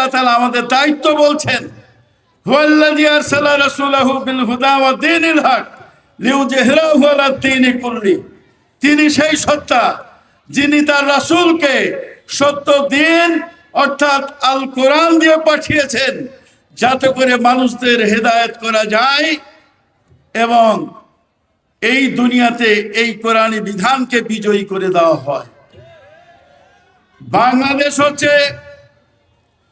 আল্লাহ তাআলা আমাদের দায়িত্ব বলছেন তিনি সেই সত্তা যিনি তার রাসূলকে সত্য দিন অর্থাৎ আল কোরআন দিয়ে পাঠিয়েছেন, যাতে করে মানুষদের হেদায়েত করা যায় এবং এই দুনিয়াতে এই কোরআনী বিধানকে বিজয়ী করে দেওয়া হয়। বাংলাদেশ হচ্ছে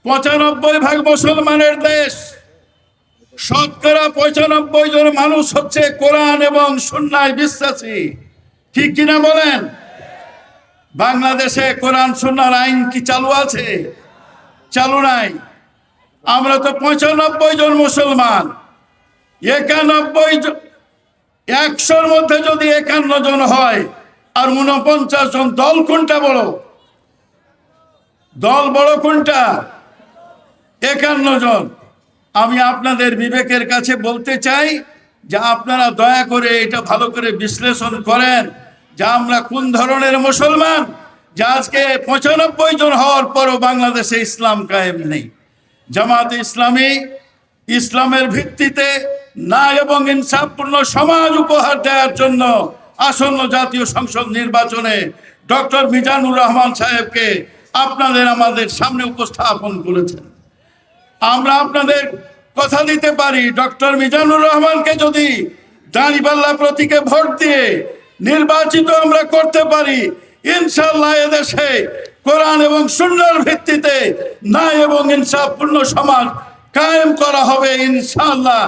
পঁচানব্বই ভাগ মুসলমানের দেশ। শতকরা পঁচানব্বই জন মানুষ হচ্ছে কোরআন এবং সুন্নায় বিশ্বাসী। ঠিক কিনা বলেন? বাংলাদেশে কোরআন সুন্নার আইন কি চালু আছে? চালু নাই। আমরা তো পঁচানব্বই জন মুসলমান। একানব্বই একশোর মধ্যে যদি একান্ন জন হয়, আর উনপঞ্চাশ জন দল কোনটা বড়? দল বড় কোনটা? একান্ন জন। আমি আপনাদের বিবেকের কাছে বলতে চাই যে আপনারা দয়া করে এটা ভালো করে বিশ্লেষণ করেন যে আমরা কোন ধরনের মুসলমান, যে আজকে পঁচানব্বই জন হওয়ার পরও বাংলাদেশে ইসলাম কায়েম নেই। জামাত ইসলামী, ইসলামের ভিত্তিতে না এবং ইনসাফপূর্ণ সমাজ উপহার দেওয়ার জন্য আসন্ন জাতীয় সংসদ নির্বাচনে ডক্টর মিজানুর রহমান সাহেবকে আপনাদের আমাদের সামনে উপস্থাপন করেছেন। আমরা আপনাদের কথা দিতে পারি। ডক্টর মিজানুর রহমানকে যদি দাঁড়িপাল্লা প্রতীকে ভোট দিয়ে নির্বাচিত আমরা করতে পারি ইনশাল্লাহ এদেশে কোরআন এবং সুন্দর ভিত্তিতে না এবং ইনসাফপূর্ণ সমাজ কায়েম করা হবে ইনশাআল্লাহ।